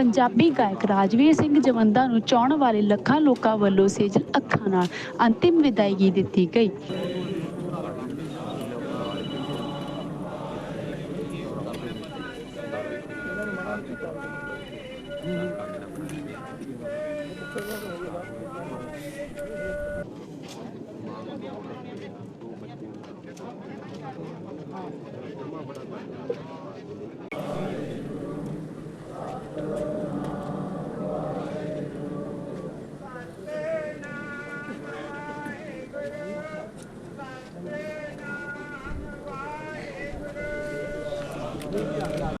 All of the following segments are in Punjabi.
ਪੰਜਾਬੀ ਗਾਇਕ ਰਾਜਵੀਰ ਸਿੰਘ ਜਵੰਦਾ ਨੂੰ ਚਾਹਣ ਵਾਲੇ ਲੱਖਾਂ ਲੋਕਾਂ ਵੱਲੋਂ ਸੇਜਲ ਅੱਖਾਂ ਨਾਲ ਅੰਤਿਮ ਵਿਦਾਇਗੀ ਦਿੱਤੀ ਗਈ। Yeah.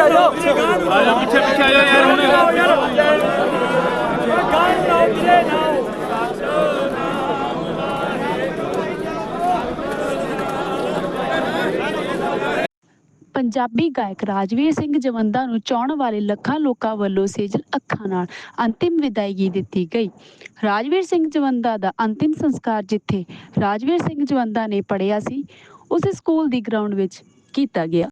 ਆ ਜਾ ਪਿੱਛੇ ਪਿੱਛੇ ਆ ਜਾ ਯਾਰ ਹੁਣ ਪੰਜਾਬੀ ਗਾਇਕ ਰਾਜਵੀਰ ਸਿੰਘ ਜਵੰਦਾ ਨੂੰ ਚਾਹਣ ਵਾਲੇ ਲੱਖਾਂ ਲੋਕਾਂ ਵੱਲੋਂ ਸੇਜਲ ਅੱਖਾਂ ਨਾਲ ਅੰਤਿਮ ਵਿਦਾਇਗੀ ਦਿੱਤੀ ਗਈ। ਰਾਜਵੀਰ ਸਿੰਘ ਜਵੰਦਾ ਦਾ ਅੰਤਿਮ ਸੰਸਕਾਰ ਜਿੱਥੇ ਰਾਜਵੀਰ ਸਿੰਘ ਜਵੰਦਾ ਨੇ ਪੜ੍ਹਿਆ ਸੀ, ਉਸੇ ਸਕੂਲ ਦੀ ਗਰਾਊਂਡ ਵਿੱਚ ਕੀਤਾ ਗਿਆ।